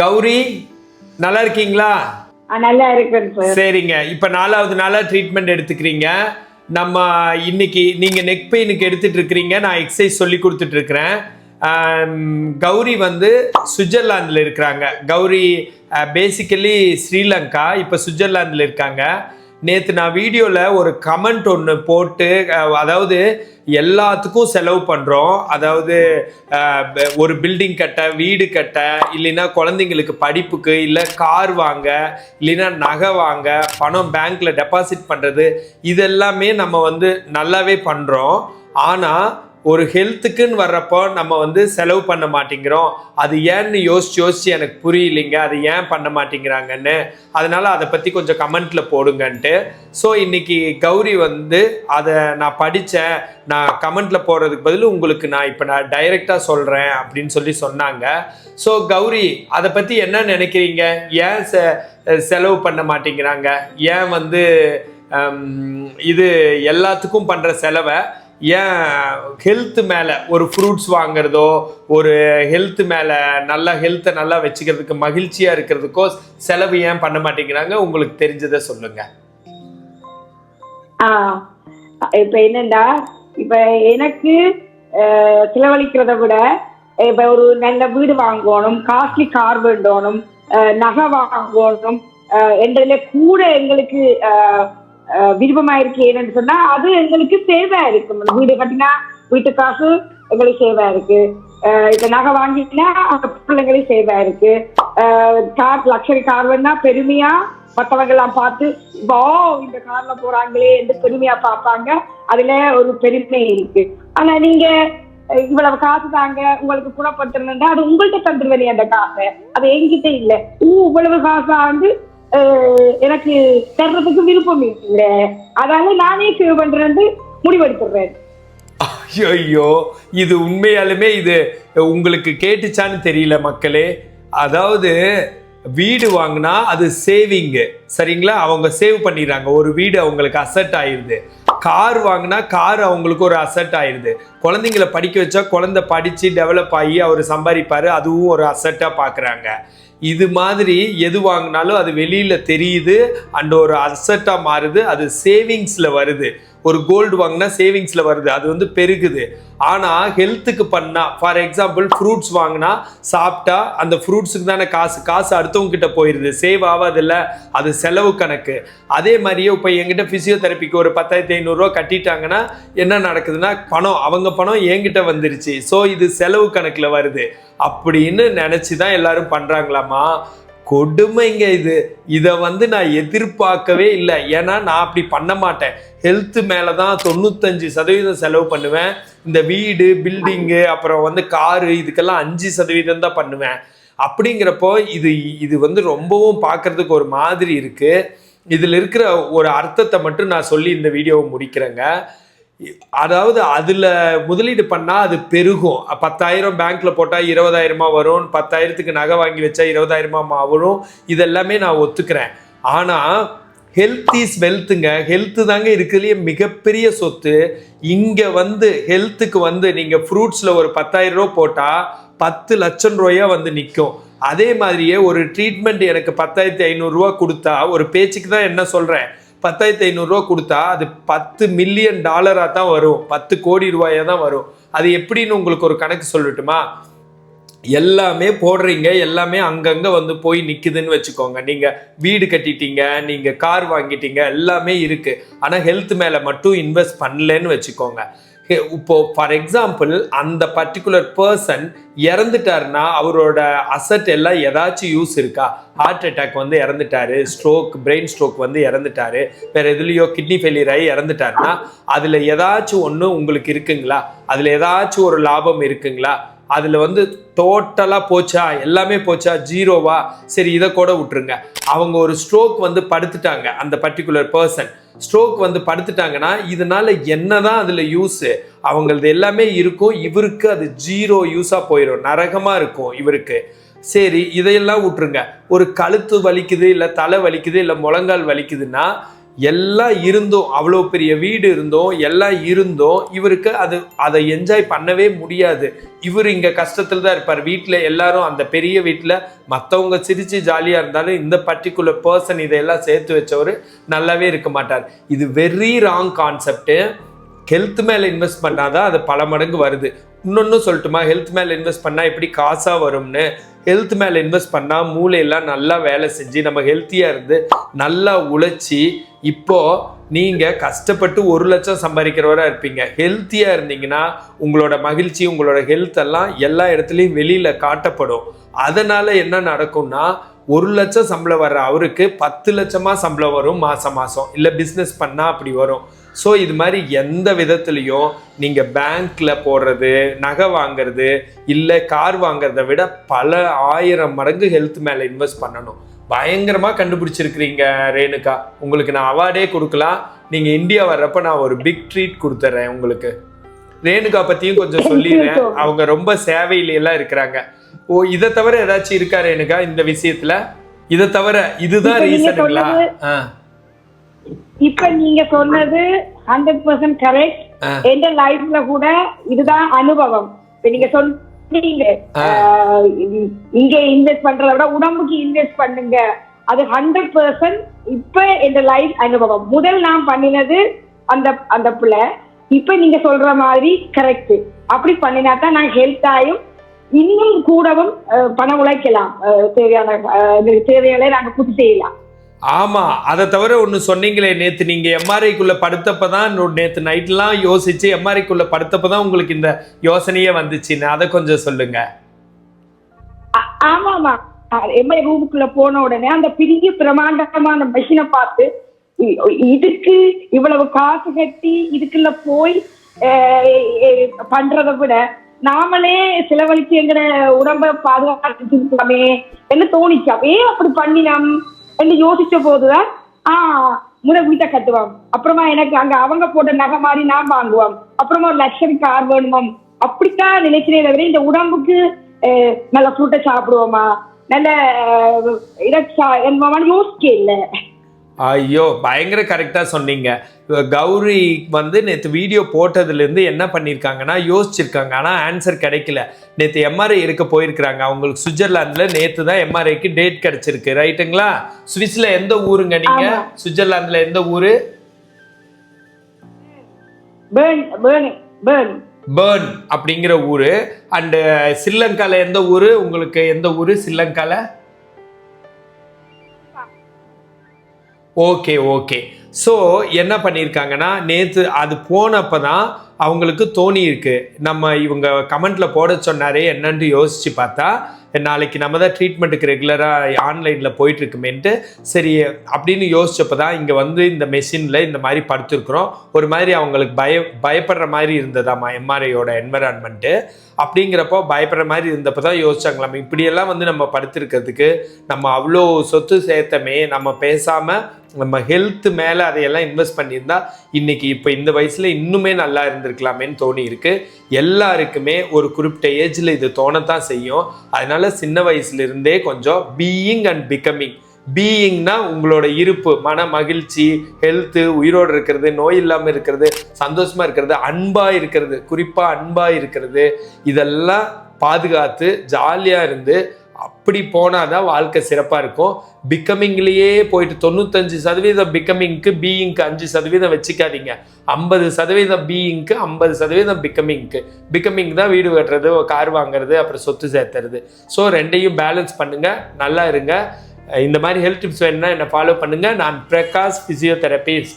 கௌரி நல்லா இருக்கீங்களா? நல்லா இருக்கேன் சார். சரிங்க. இப்போ நாலாவது நாளா ட்ரீட்மெண்ட் எடுத்துக்கிறீங்க. நம்ம இன்னைக்கு நீங்க நெக் பெயினுக்கு எடுத்துட்டு இருக்கிறீங்க. நான் எக்ஸசைஸ் சொல்லி கொடுத்துட்டு இருக்கிறேன். கௌரி வந்து சுவிட்சர்லாந்தில் இருக்கிறாங்க. கௌரி பேசிக்கலி ஸ்ரீலங்கா. இப்போ சுவிட்சர்லாந்தில் இருக்காங்க. நேற்று நான் வீடியோவில் ஒரு கமெண்ட் ஒன்று போட்டு அதாவது எல்லாத்துக்கும் செலவு பண்ணுறோம் அதாவது ஒரு பில்டிங் கட்ட வீடு கட்ட இல்லைன்னா குழந்தைங்களுக்கு படிப்புக்கு இல்லை கார் வாங்க இல்லைன்னா நகை வாங்க பணம் பேங்க்கில் டெபாசிட் பண்ணுறது இதெல்லாமே நம்ம வந்து நல்லாவே பண்ணுறோம் ஆனால் ஒரு ஹெல்த்துக்குன்னு வர்றப்போ நம்ம வந்து செலவு பண்ண மாட்டேங்கிறோம். அது ஏன்னு யோசிச்சு யோசிச்சு எனக்கு புரியலைங்க. அது ஏன் பண்ண மாட்டேங்கிறாங்கன்னு. அதனால அதை பற்றி கொஞ்சம் கமெண்ட்ல போடுங்கன்ட்டு. ஸோ இன்னைக்கு கௌரி வந்து அதை நான் படித்தேன் நான் கமெண்ட்ல போடுறதுக்கு பதில் உங்களுக்கு நான் இப்போ நான் டைரெக்டாக சொல்கிறேன் அப்படின்னு சொல்லி சொன்னாங்க. ஸோ கௌரி அதை பற்றி என்ன நினைக்கிறீங்க? ஏன் செ செலவு பண்ண மாட்டேங்கிறாங்க? ஏன் வந்து இது எல்லாத்துக்கும் பண்ணுற செலவை ஏன் ஹெல்த் மேலே ஒரு ஃப்ரூட்ஸ் வாங்குறதோ ஒரு ஹெல்த் மேலே நல்லா ஹெல்த்தை நல்லா வச்சுக்கிறதுக்கு மகிழ்ச்சியாக இருக்கிறதுக்கோ செலவு ஏன் பண்ண மாட்டேங்கிறாங்க? உங்களுக்கு தெரிஞ்சதை சொல்லுங்க. ஆ இப்ப என்னண்டா? இப்ப எனக்கு அஹ், செலவழிக்கிறத விட இப்ப ஒரு நல்ல வீடு வாங்கணும் காஸ்ட்லி கார் வேண்டணும் அஹ், நகை வாங்கணும் அஹ், என்றதுல கூட எங்களுக்கு விருப்பமா இருக்கு என்னன்னு சொன்னா அது எங்களுக்கு சேவா இருக்கு வீடு கட்டினா வீட்டு காசு எங்களுக்கு சேவா இருக்கு இப்ப நகை வாங்கிட்டா அந்த பிள்ளைங்களுக்கு சேவா இருக்கு கார் லக்ஷரி கார் வேணா பெருமையா மற்றவங்க எல்லாம் பார்த்து இப்போ இந்த கார்ல போறாங்களே என்று பெருமையா பார்ப்பாங்க. அதுல ஒரு பெருமை இருக்கு. ஆனா நீங்க இவ்வளவு காசு தாங்க உங்களுக்கு குணப்படுத்தணும்னா அது உங்கள்கிட்ட தந்துருவேன் அந்த காசை. அது என்கிட்ட இல்ல. ஊ இவ்வளவு காசா வந்து எனக்கு தர்றதுக்கு விருப்பம் இல்ல அதனால நானே சேவ் பண்றேன் முடிவெடுத்துறேன் ஐயோ இது உண்மையாலுமே இது உங்களுக்கு கேட்டுச்சான்னு தெரியல மக்களே. அதாவது வீடு வாங்கினா அது சேவிங்கு சரிங்களா? அவங்க சேவ் பண்ணிடுறாங்க. ஒரு வீடு அவங்களுக்கு அசட் ஆயிடுது கார் வாங்கினா கார் அவங்களுக்கு ஒரு அசட் ஆயிடுது. குழந்தைங்களை படிக்க வச்சா குழந்தை படித்து டெவலப் ஆகி அவர் சம்பாதிப்பார் அதுவும் ஒரு அசட்டாக பார்க்குறாங்க இது மாதிரி எது வாங்கினாலும் அது வெளியில் தெரியுது அண்ட் ஒரு அசட்டாக மாறுது அது சேவிங்ஸில் வருது. ஒரு கோல்டு வாங்கினா சேவிங்ஸில் வருது. அது வந்து பெருகுது. ஆனால் ஹெல்த்துக்கு பண்ணால் ஃபார் எக்ஸாம்பிள் ஃப்ரூட்ஸ் வாங்கினா சாப்பிட்டா அந்த ஃப்ரூட்ஸுக்கு தானே காசு. காசு அடுத்தவங்க கிட்ட போயிடுது சேவ் ஆகாதில்ல. அது செலவு கணக்கு. அதே மாதிரியே இப்போ என்கிட்ட ஃபிசியோதெரப்பிக்கு ஒரு பத்தாயிரத்தி ஐநூறுரூவா கட்டிட்டாங்கன்னா என்ன நடக்குதுன்னா பணம் அவங்க பணம் என்கிட்ட வந்துருச்சு. ஸோ இது செலவு கணக்கில் வருது. அப்படின்னு நினச்சி தான் எல்லாரும் பண்ணுறாங்களாமா கொடுமைங்க இது. இதை வந்து நான் எதிர்பார்க்கவே இல்லை. ஏன்னா நான் அப்படி பண்ண மாட்டேன். ஹெல்த்து மேலே தான் தொண்ணூத்தஞ்சு சதவீதம் செலவு பண்ணுவேன். இந்த வீடு பில்டிங்கு அப்புறம் வந்து காரு இதுக்கெல்லாம் அஞ்சு சதவீதம் தான் பண்ணுவேன். அப்படிங்கிறப்போ இது இது வந்து ரொம்பவும் பார்க்கறதுக்கு ஒரு மாதிரி இருக்குது இதில் இருக்கிற ஒரு அர்த்தத்தை மட்டும் நான் சொல்லி இந்த வீடியோவை முடிக்கிறேங்க. அதாவது அதில் முதலீடு பண்ணால் அது பெருகும். பத்தாயிரம் பேங்க்கில் போட்டால் இருபதாயிரமா வரும். பத்தாயிரத்துக்கு நகை வாங்கி வச்சா இருபதாயிரமா வரும். இதெல்லாமே நான் ஒத்துக்கிறேன். ஆனால் ஹெல்த் இஸ் வெல்த்துங்க ஹெல்த்து தாங்க இருக்கிறதுலையே மிகப்பெரிய சொத்து. இங்கே வந்து ஹெல்த்துக்கு வந்து நீங்கள் ஃப்ரூட்ஸில் ஒரு பத்தாயிரம் ரூபா போட்டால் பத்து லட்சம் ரூபாயா வந்து நிற்கும் அதே மாதிரியே ஒரு ட்ரீட்மெண்ட் எனக்கு பத்தாயிரத்தி ஐநூறுரூவா கொடுத்தா ஒரு பேச்சுக்கு தான் என்ன சொல்கிறேன் பத்தாயிரத்தி ஐநூறுரூவா கொடுத்தா அது பத்து மில்லியன் டாலராக தான் வரும். பத்து கோடி ரூபாயாக தான் வரும். அது எப்படின்னு உங்களுக்கு ஒரு கணக்கு சொல்லட்டுமா? எல்லாமே போடுறீங்க. எல்லாமே அங்கங்கே வந்து போய் நிற்குதுன்னு வச்சுக்கோங்க. நீங்கள் வீடு கட்டிட்டீங்க நீங்கள் கார் வாங்கிட்டீங்க எல்லாமே இருக்குது ஆனால் ஹெல்த் மேலே மட்டும் இன்வெஸ்ட் பண்ணலன்னு வச்சுக்கோங்க. இப்போ ஃபார் எக்ஸாம்பிள் அந்த பர்டிகுலர் பர்சன் இறந்துட்டாருன்னா அவரோட அசட் எல்லாம் ஏதாச்சும் யூஸ் இருக்கா? ஹார்ட் அட்டாக் வந்து இறந்துட்டாரு ஸ்ட்ரோக் பிரெயின் ஸ்ட்ரோக் வந்து இறந்துட்டாரு வேற எதுலேயோ கிட்னி ஃபெயிலியர் ஆகி இறந்துட்டாருன்னா அதில் ஏதாச்சும் ஒன்று உங்களுக்கு இருக்குங்களா? அதில் ஏதாச்சும் ஒரு லாபம் இருக்குங்களா? அதில் வந்து டோட்டலாக போச்சா? எல்லாமே போச்சா? ஜீரோவா சரி இதை கூட விட்டுருங்க. அவங்க ஒரு ஸ்ட்ரோக் வந்து படுத்துட்டாங்க அந்த பர்டிகுலர் பர்சன் ஸ்ட்ரோக் வந்து படுத்துட்டாங்கன்னா இதனால என்னதான் அதில் யூஸு அவங்களது எல்லாமே இருக்கும் இவருக்கு அது ஜீரோ யூஸாக போயிடும் நரகமாக இருக்கும் இவருக்கு. சரி இதையெல்லாம் விட்டுருங்க. ஒரு கழுத்து வலிக்குது இல்லை தலை வலிக்குது இல்லை முழங்கால் வலிக்குதுன்னா எல்லாம் இருந்தும் அவ்வளோ பெரிய வீடு இருந்தோம் எல்லாம் இருந்தோம் இவருக்கு அது அதை என்ஜாய் பண்ணவே முடியாது. இவர் இங்கே கஷ்டத்தில் தான் இருப்பார். வீட்டில் எல்லாரும் அந்த பெரிய வீட்டில் மற்றவங்க சிரித்து ஜாலியாக இருந்தாலும் இந்த பர்டிகுலர் பர்சன் இதையெல்லாம் சேர்த்து வச்சவர் நல்லாவே இருக்க மாட்டார். இது வெரி ராங் கான்செப்ட்டு ஹெல்த் மேலே இன்வெஸ்ட் பண்ணாதான் அது பல மடங்கு வருது. இன்னொன்று சொல்லட்டுமா? ஹெல்த் மேலே இன்வெஸ்ட் பண்ணால் எப்படி காசாக வரும்னு? ஹெல்த் மேலே இன்வெஸ்ட் பண்ணால் மூளையெல்லாம் நல்லா வேலை செஞ்சு நம்ம ஹெல்த்தியாக இருந்து நல்லா உழைச்சி இப்போது நீங்கள் கஷ்டப்பட்டு ஒரு லட்சம் சம்பாதிக்கிறவராக இருப்பீங்க. ஹெல்த்தியாக இருந்தீங்கன்னா உங்களோட மகிழ்ச்சி உங்களோட ஹெல்த் எல்லாம் எல்லா இடத்துலையும் வெளியில் காட்டப்படும். அதனால் என்ன நடக்கும்னா ஒரு லட்சம் சம்பளம் வர்ற அவருக்கு பத்து லட்சமாக சம்பளம் வரும் மாதம் மாதம் இல்லை பிஸ்னஸ் பண்ணால் அப்படி வரும். ஸோ இது மாதிரி எந்த விதத்துலையும் நீங்கள் பேங்க்ல போடுறது நகை வாங்குறது இல்லை கார் வாங்குறத விட பல ஆயிரம் மடங்கு ஹெல்த் மேலே இன்வெஸ்ட் பண்ணணும். பயங்கரமாக கண்டுபிடிச்சிருக்கிறீங்க ரேணுகா. உங்களுக்கு நான் அவார்டே கொடுக்கலாம். நீங்கள் இந்தியா வர்றப்ப நான் ஒரு பிக் ட்ரீட் கொடுத்துட்றேன் உங்களுக்கு. ரேணுகா பற்றியும் கொஞ்சம் சொல்லிடுறேன். அவங்க ரொம்ப சேவையில எல்லாம் இருக்கிறாங்க. ஓ இதை தவிர ஏதாச்சும் இருக்கா ரேணுகா இந்த விஷயத்துல? இதை தவிர இதுதான் ரீசனுங்களா ஆ. இப்ப நீங்க சொன்னது ஹண்ட்ரட் பர்சன்ட் கரெக்ட். எந்த லைஃப்ல கூட இதுதான் அனுபவம். இப்ப நீங்க சொன்னீங்க இங்க இன்வெஸ்ட் பண்றத விட உடம்புக்கு இன்வெஸ்ட் பண்ணுங்க. அது ஹண்ட்ரட் பர்சன்ட் இப்ப எந்த லைஃப் அனுபவம். முதல் நான் பண்ணினது அந்த அந்த பிள்ளை. இப்ப நீங்க சொல்ற மாதிரி கரெக்ட் அப்படி பண்ணினா தான் நான் ஹெல்த் ஆயும் இன்னும் கூடவும் பணம் உழைக்கலாம். தேவையான தேவைகளை நாங்க பூர்த்தி செய்யலாம். ஆமா அதை தவிர ஒன்று சொன்னீங்களே நேத்து. நீங்க எம்ஆர்ஐக்குள்ளே படுத்தப்ப தான் நேத்து நைட்லாம் யோசிச்சு எம்ஆர்ஐக்குள்ளே படுத்தப்ப தான் உங்களுக்கு இந்த யோசனையே வந்துச்சுன்னு. அதை கொஞ்சம் சொல்லுங்க. ஆமாமா. எம்ஐ ரூமுக்குள்ள போன உடனே அந்த பெரிய பிரமாண்டமான மெஷினை பார்த்து இதுக்கு இவ்வளவு காசு கட்டி இதுக்குள்ள போய் பண்றதை விட நாமளே செலவழிச்சு எங்கட உடம்ப பாதுகாத்துக்கலாமே என்ன தோணிச்சு? ஏன் அப்படி பண்ணினோம். என்று யோசிச்ச போதுதான் ஆ முத வீட்டை கட்டுவோம் அப்புறமா எனக்கு அங்க அவங்க போட்ட நகை மாதிரி நான் வாங்குவோம் அப்புறமா ஒரு லட்சம் கார் வேணுமாம் அப்படித்தான் நினைக்கிறேன் தவிர இந்த உடம்புக்கு நல்ல ஃப்ரூட்டை சாப்பிடுவோமா? நல்ல அஹ், இதை யோசிக்க இல்லை. ஐயோ பயங்கர கரெக்டாக சொன்னீங்க. கௌரி வந்து நேற்று வீடியோ போட்டதுலேருந்து என்ன பண்ணியிருக்காங்கன்னா யோசிச்சிருக்காங்க. ஆனால் ஆன்சர் கிடைக்கல. நேற்று எம்ஆர்ஐ இருக்க போயிருக்கிறாங்க. அவங்களுக்கு சுவிட்சர்லாந்தில் நேற்று தான் எம்ஆர்ஐக்கு டேட் கிடைச்சிருக்கு. ரைட்டுங்களா சுவிஸ்ல எந்த ஊருங்க நீங்கள். சுவிட்சர்லாந்தில் எந்த ஊர்? பேர்ன் அப்படிங்கிற ஊர். அண்டு ஸ்ரீலங்காவில் எந்த ஊர்? உங்களுக்கு எந்த ஊர்? ஸ்ரீலங்காவில் ஓகே ஓகே. ஸோ என்ன பண்ணியிருக்காங்கன்னா நேற்று அது போனப்போ தான் அவங்களுக்கு தோணி இருக்கு நம்ம இவங்க கமெண்ட்ல போட சொன்னாரே என்னன்னு யோசிச்சு பார்த்தா நாளைக்கு நம்ம தான் ட்ரீட்மெண்ட்டுக்கு ரெகுலராக ஆன்லைனில் போயிட்டு இருக்குமேன்ட்டு சரி அப்படின்னு யோசிச்சப்போ தான் இங்கே வந்து இந்த மெஷினில் இந்த மாதிரி படுத்துருக்குறோம். ஒரு மாதிரி அவங்களுக்கு பய பயப்படுற மாதிரி இருந்ததாம்மா எம்ஆர்ஐயோட என்வரான்மெண்ட்டு அப்படிங்கிறப்போ பயப்படுற மாதிரி இருந்தப்போ தான் யோசிச்சாங்களாம். இப்படியெல்லாம் வந்து நம்ம படுத்துருக்கிறதுக்கு நம்ம அவ்வளோ சொத்து சேர்த்தமே நம்ம பேசாமல் நம்ம ஹெல்த் மேலே அதையெல்லாம் இன்வெஸ்ட் பண்ணியிருந்தா இன்னைக்கு இப்போ இந்த வயசில் இன்னுமே நல்லா இருந்திருக்கலாமேன்னு தோணி இருக்குது எல்லாருக்குமே ஒரு குறிப்பிட்ட ஏஜில் இது தோணத்தான் செய்யும். அதனால சின்ன வயசுலேருந்தே கொஞ்சம் பீயிங் அண்ட் பிகமிங் பீயிங்னா உங்களோட இருப்பு மன மகிழ்ச்சி ஹெல்த்து உயிரோடு இருக்கிறது நோய் இல்லாமல் இருக்கிறது சந்தோஷமாக இருக்கிறது அன்பாக இருக்கிறது குறிப்பாக அன்பாக இருக்கிறது இதெல்லாம் பாதுகாத்து ஜாலியாக இருந்து அப்படி போனால் தான் வாழ்க்கை சிறப்பாக இருக்கும். பிகமிங்லேயே போயிட்டு தொண்ணூத்தஞ்சு சதவீதம் பிகமிங்க்கு பீயிங்க்கு அஞ்சு சதவீதம் வச்சுக்காதீங்க. ஐம்பது சதவீதம் பீயிங்க்கு ஐம்பது சதவீதம் பிகமிங்க்கு பிகமிங் தான் வீடு கட்டுறது கார் வாங்குறது அப்புறம் சொத்து சேர்த்துறது. ஸோ ரெண்டையும் பேலன்ஸ் பண்ணுங்கள் நல்லா இருங்க. இந்த மாதிரி ஹெல்த் டிப்ஸ் வேணுன்னா என்னை ஃபாலோ பண்ணுங்கள் நான் பிரகாஷ் ஃபிசியோதெரபிஸ்ட்